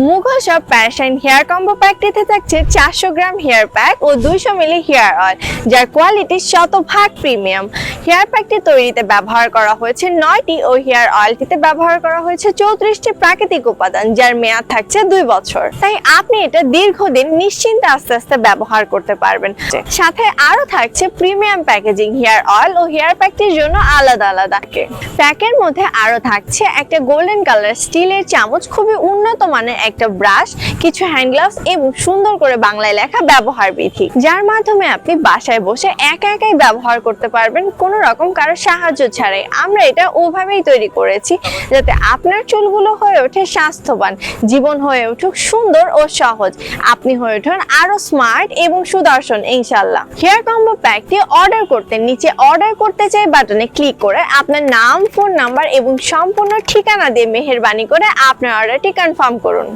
মুঘল সব প্যারাশাইন hair combo প্যাকটিতে থাকছে চারশো গ্রাম হেয়ার প্যাক ও দুইশো মিলি হেয়ার অয়েল, যার কোয়ালিটি শতভাগ প্রিমিয়াম। হেয়ার প্যাকটি তৈরিতে ব্যবহার করা হয়েছে নয়টি ও হেয়ার অয়েলটিতে ব্যবহার করা হয়েছে চৌত্রিশটি প্রাকৃতিক উপাদান, যার মেয়াদ থাকছে দুই বছর। তাই আপনি এটা দীর্ঘদিন নিশ্চিন্তে আস্তে আস্তে ব্যবহার করতে পারবেন। সাথে আরও থাকছে প্রিমিয়াম প্যাকেজিং হেয়ার অয়েল ও হেয়ার প্যাকটির জন্য আলাদা আলাদা প্যাকের মধ্যে আরও থাকছে একটা গোল্ডেন কালার স্টিলের চামচ, খুবই উন্নত মানের একটা ব্রাশ কিছু হ্যান্ড গ্লাভস এবং সুন্দর করে বাংলায় লেখা ব্যবহার বিধি, যার মাধ্যমে আপনি বাসায় বসে একা একাই ব্যবহার করতে পারবেন কোনো রকম কারও সাহায্য ছাড়াই। আমরা এটা ওভাবেই তৈরি করেছি যাতে আপনার চুলগুলো হয়ে ওঠে স্বাস্থ্যবান, জীবন হয়ে উঠুক সুন্দর ও সহজ। আপনি হয়ে উঠুন আরও স্মার্ট এবং সুদর্শন ইনশাল্লাহ হেয়ার কম্বো প্যাকটি অর্ডার করতে, নিচে অর্ডার করতে চাই বাটনে ক্লিক করে আপনার নাম ফোন নাম্বার এবং সম্পূর্ণ ঠিকানা দিয়ে মেহেরবানি করে আপনার অর্ডারটি কনফার্ম করুন।